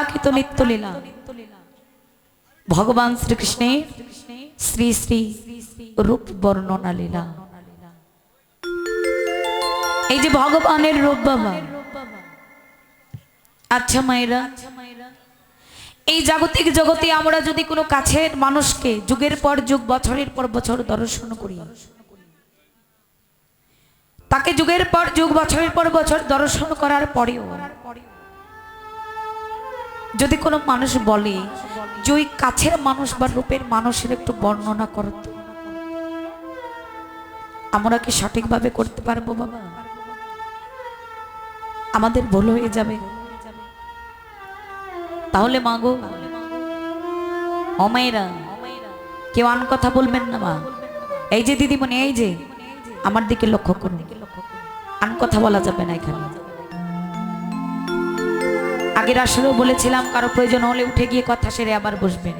অপরাকিত নিত্য লীলা ভগবান শ্রীকৃষ্ণের শ্রী শ্রী রূপ বর্ণনা লীলা এই যে ভগবানের রূপ বাবা। আচ্ছা মায়েরা, এই জাগতিক জগতে আমরা যদি কোনো কাছের মানুষকে যুগের পর যুগ, বছরের পর বছর দর্শন করি, তাকে যুগের পর যুগ, বছরের পর বছর দর্শন করার পরেও যদি কোনো মানুষ বলে যে ওই কাছের মানুষ বা রূপের মানুষের একটু বর্ণনা করত আমরা কি সঠিকভাবে করতে পারব বাবা? আমাদের ভুল হয়ে যাবে। তাহলে মাগো অমায়েরা কেউ আন কথা বলবেন না মা। এই যে দিদিমণি, এই যে, আমার দিকে লক্ষ্য করুন। আন কথা বলা যাবে না এখানে। আগের আসরেও বলেছিলাম, কারও প্রয়োজন হলে উঠে গিয়ে কথা সেরে আবার বসবেন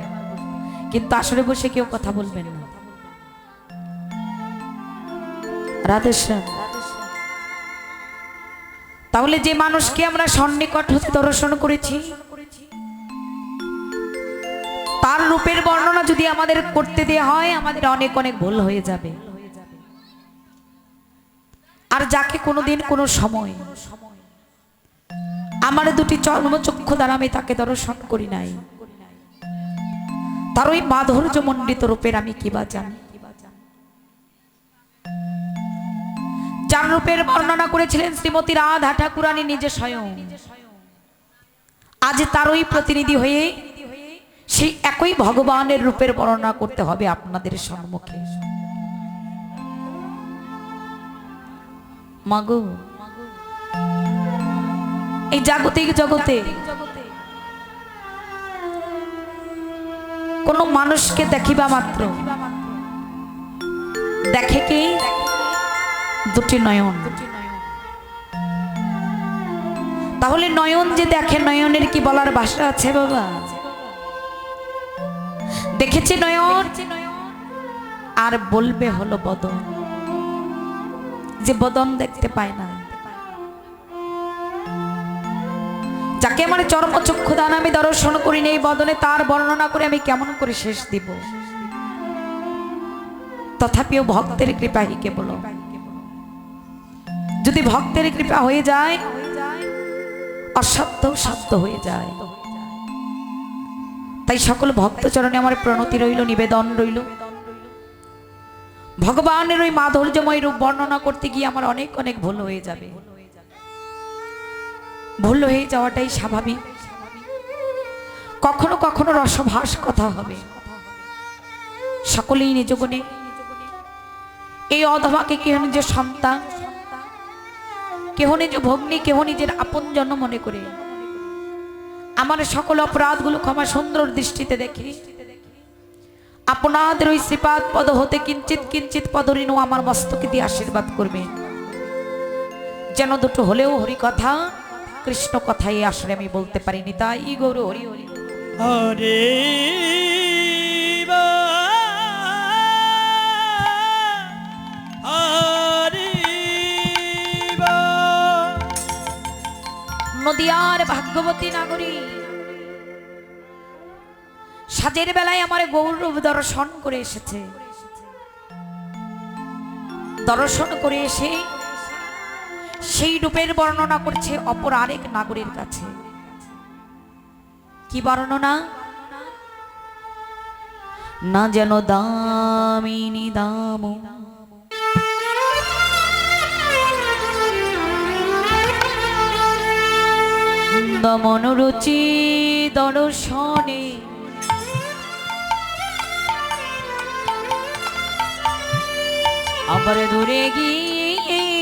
কিন্তু আসরে বসে কেউ কথা বলবেন না। তাহলে যে মানুষকে আমরা সন্নিকট হতে দর্শন করেছি, তার রূপের বর্ণনা যদি আমাদের করতে দেওয়া হয়, আমাদের অনেক অনেক ভুল হয়ে যাবে। আর যাকে কোনোদিন কোনো সময় আমার দুটি চর্মচক্ষু দ্বারা আমি তাকে দর্শন করি নাই। তার ওই মাধুর্য মণ্ডিত রূপের আমি কি বা জানি? যার রূপের বর্ণনা করেছিলেন শ্রীমতী রাধা ঠাকুরানী নিজে স্বয়ং। আজ তারই প্রতিনিধি হয়ে সেই একই ভগবানের রূপের বর্ণনা করতে হবে আপনাদের সম্মুখে। মাগো এই জাগতিক জগতে কোন মানুষকে দেখিবা মাত্র। দেখে কি দুটি নয়ন? তাহলে নয়ন যে দেখে, নয়নের কি বলার ভাষা আছে বাবা? দেখেছি নয়ন, আর বলবে হলো বদন। যে বদন দেখতে পায় না। যাকে আমার চর্মচক্ষু দান আমি দর্শন করি এই বদনে তার বর্ণনা করে আমি কেমন করে শেষ দিব? তথাপিও ভক্তের কৃপা হি কেবল। যদি ভক্তের কৃপা হয়ে যায় অসাধ্য সাধ্য হয়ে যায়। তাই সকল ভক্ত চরণে আমার প্রণতি রইল, নিবেদন রইল। ভগবানের ওই মাধুর্যময় রূপ বর্ণনা করতে গিয়ে আমার অনেক অনেক ভুল হয়ে যাবে। ভুল হয়ে যাওয়াটাই স্বাভাবিক। কখনো কখনো রসভাস কথা হবে। সকলেই নিজ গুণে। এই অধমাকে কেহ নিজের সন্তান, কেহ নিজ ভগ্নী, কেহ নিজের আপন জন্য মনে করে। আমার সকল অপরাধগুলো ক্ষমা সুন্দর দৃষ্টিতে দেখে। আপনাদের ওই শ্রীপাদ পদ হতে কিঞ্চিত কিঞ্চিত পদরিনু আমার মস্তকে দিয়ে আশীর্বাদ করবেন যেন দুটো হলেও হরি কথা কৃষ্ণ কথাই আসলে আমি বলতে পারিনি তাই গৌর। হরি হরি হরে হরে নদিয়ার ভাগ্যবতী নাগরী সাজের বেলায় আমার গৌরব দর্শন করে এসেছে। দর্শন করে এসে সেই রূপের বর্ণনা করছে অপর আরেক নাগরীর কাছে। কি বর্ণনা? না যেন দামিনী দাম। দমন রুচি দর্শনে আবার দূরে গিয়ে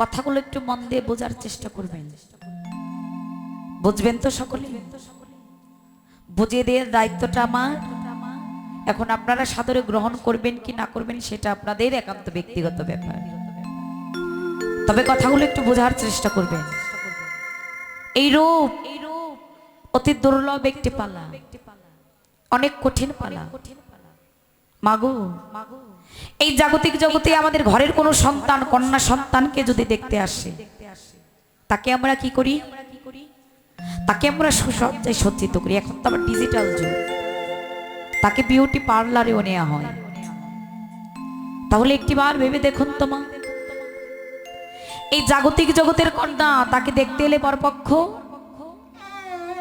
কথাগুলো একটু মন দিয়ে বোঝার চেষ্টা করবেন। বুঝবেন তো সকলে? বুঝিয়ে দেওয়ার দায়িত্বটা আমার। এখন আপনারা সাদরে গ্রহণ করবেন কি না করবেন সেটা আপনাদের একান্ত ব্যক্তিগত ব্যাপার। তবে কথাগুলো একটু বোঝার চেষ্টা করবেন। এই রূপ এই রূপ অতি দুর্লভ একটি পালা। অনেক কঠিন পালা। মাগো এই জাগতিক জগতে আমাদের ঘরের কোনো সন্তান, কন্যা সন্তানকে যদি দেখতে আসে, তাকে আমরা কি করি? তাকে আমরা সুসজ্জায় সজ্জিত করি। এখন তো আবার ডিজিটাল যুগ। তাকে বিউটি পার্লারেও নেওয়া হয়। তাহলে একটিবার ভেবে দেখুন তোমা এই জাগতিক জগতের কন্যা তাকে দেখতে এলে পরপক্ষ,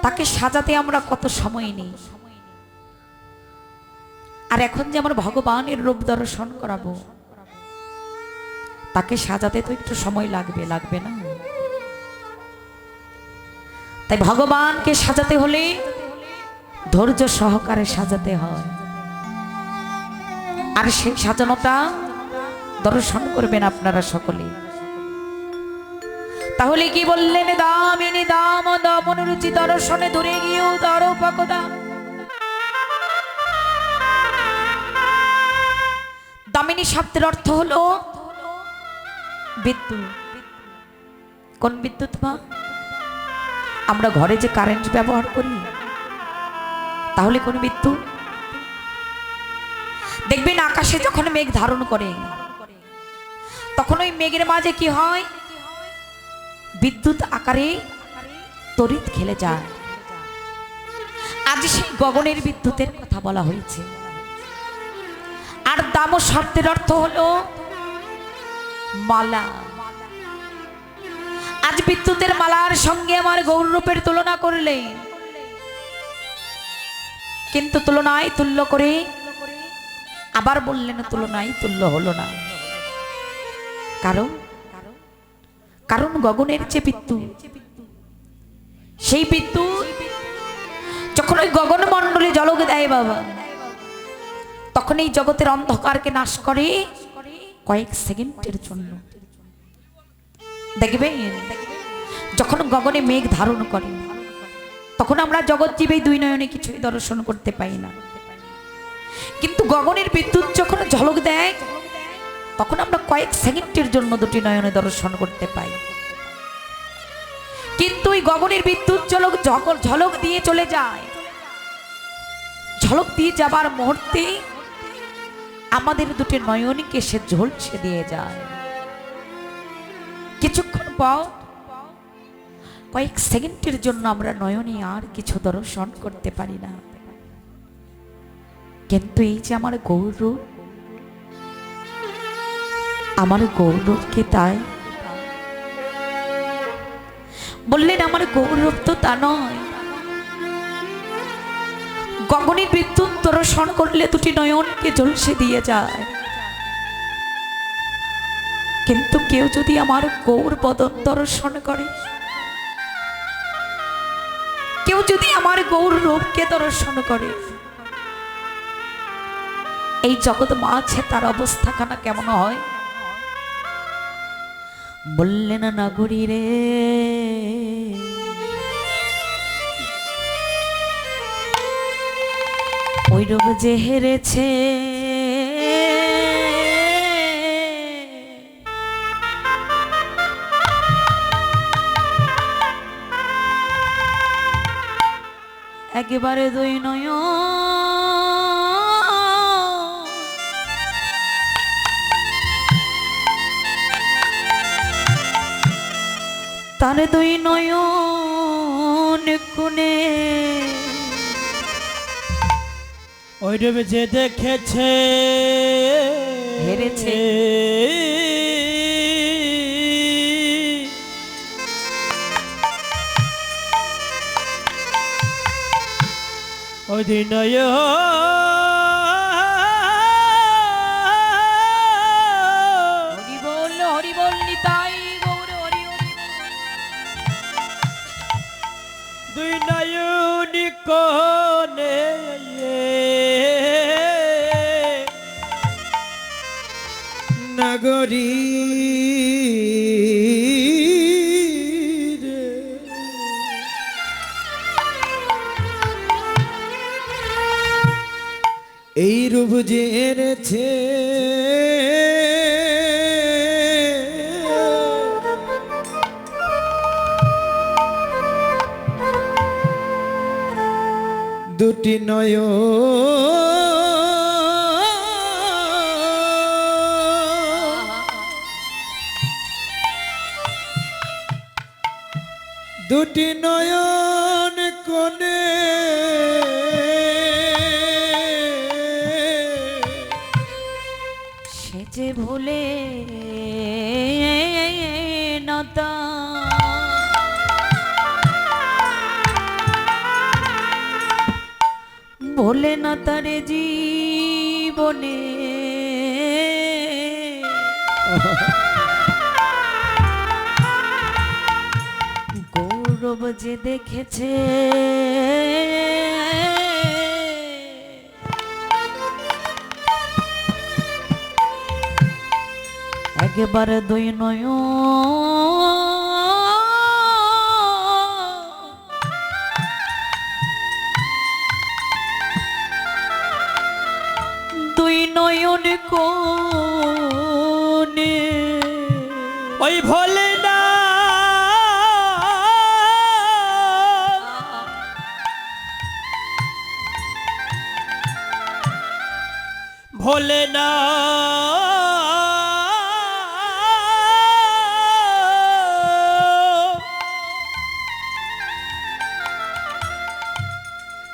তাকে সাজাতে আমরা কত সময় নেই। আর এখন যে আমার ভগবানের রূপ দর্শন করাবো, তাকে সাজাতে তো একটু সময় লাগবে লাগবে না? তাই ভগবানকে সাজাতে হলে ধৈর্য সহকারে সাজাতে হয়। আর সেই সাজানোটা দর্শন করবেন আপনারা সকলে। তাহলে কি বললেন, দামিনী দাম দমন রুচি দর্শনে দূরে গিয়েও দর পকদা দামিনী শব্দের অর্থ হলো বিদ্যুৎ। কোন বিদ্যুৎ মা আমরা ঘরে যে কারেন্ট ব্যবহার করি, তাহলে কোন বিদ্যুৎ? দেখবেন আকাশে যখন মেঘ ধারণ করে, তখন ওই মেঘের মাঝে কি হয়? বিদ্যুৎ আকারে তড়িৎ খেলে যায়। আজ সেই গগনের বিদ্যুতের কথা বলা হয়েছে। দাম শব্দের অর্থ হলো মালা। আজ বিদ্যুতের মালার সঙ্গে আমার গৌরূপের তুলনা করলে, কিন্তু তুলনায় তুল্য করে আবার বললেন, তুলনায় তুল্য হলো না। কারণ কারণ গগনের যে বিদ্যুৎ সেই বিদ্যুৎ যখন ওই গগন মণ্ডলে জলকে দেয় বাবা তখন এই জগতের অন্ধকারকে নাশ করে কয়েক সেকেন্ডের জন্য। দেখবেন? যখন গগনে মেঘ ধারণ করে, তখন আমরা জগৎ জীবে দুই নয়নে কিছুই দর্শন করতে পাই না। কিন্তু গগনের বিদ্যুৎ যখন ঝলক দেয়, তখন আমরা কয়েক সেকেন্ডের জন্য দুটি নয়নে দর্শন করতে পাই। কিন্তু ওই গগনের বিদ্যুৎ ঝলক ঝলক দিয়ে চলে যায়, ঝলক দিয়ে যাবার মুহূর্তে আমাদের দুটি নয়নকে সে ঝলসে দিয়ে যায়। কিছুক্ষণ পর, কয়েক সেকেন্ডের জন্য আমরা নয়নে আর কিছু দর্শন করতে পারি না। কিন্তু এই যে আমার গৌরব আমার গৌরবকে তাই? বললেন, আমার গৌরব তো তা নয়। গগনের বিদ্যুৎ দর্শন করলে দুটি নয়নকে জলসে দিয়ে যায়। কিন্তু কেউ যদি আমার গৌর বদন দর্শন করে, কেউ যদি আমার গৌর রূপকে দর্শন করে, এই জগৎ মাঝে তার অবস্থাখানা কেমন হয়? বললেন নগরী রে। ওই রূপ যে হেরেছে। একেবারে দুই নয় তার দুই নয়ন কোণে ওই রূপে যে দেখেছে হেরেছে। ওই দিন দুটি নয় দুটি নয়ন কোনে সে যে ভুলে ভোলে না তারে জীবনে। গৌরব যে দেখেছে। একেবারে দুই নয়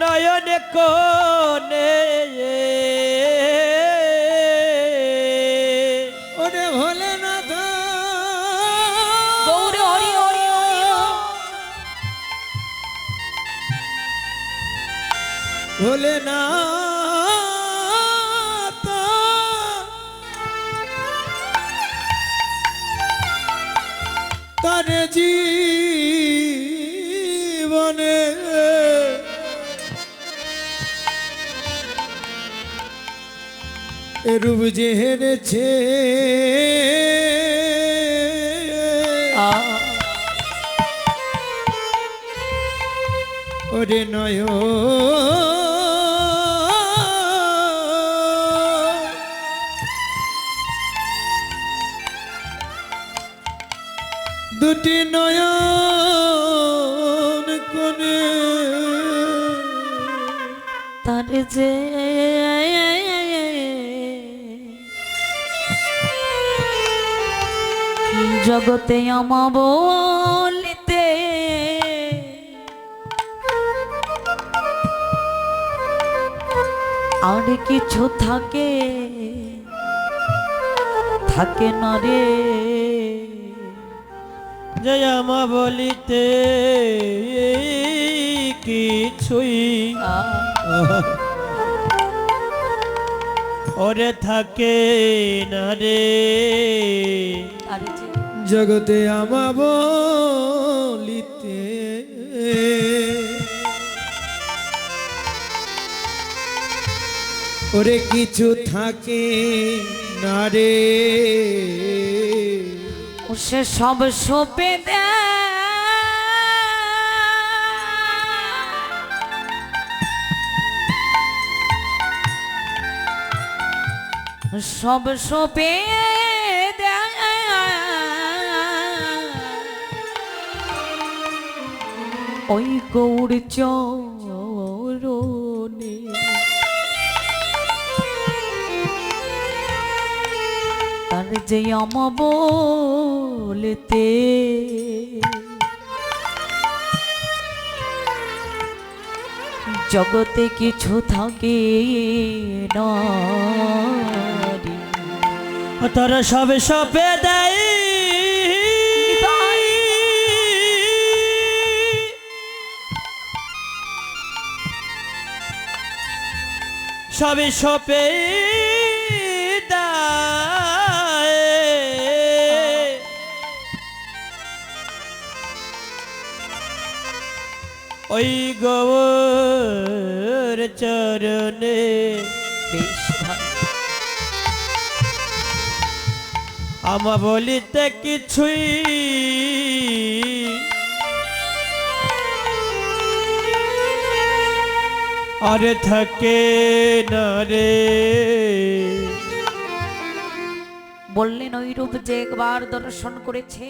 নয়নে কোনে রূপ যে হেরেছে ওরে নয়। দুটি নয়ন কোনে তার যে জগতে আমা বলিতে আর কিছু থাকে থাকে না রে। জয় আমা বলিতে কিছুই ওরে থাকে না রে। জগতে আমা বলিতে ওরে কিছু থাকে না রে। ও সে সব সোপে দেয় সব সোপে ওই গৌর চরণে তার যে আমা বলতে জগতে কিছু থাকে না রে। সবে সব দেয় সবে সপে ওই গৌর চরণে আমা বলিতে কিছুই আরে থাকে না রে বললেন ওই রূপ যে একবার দর্শন করেছে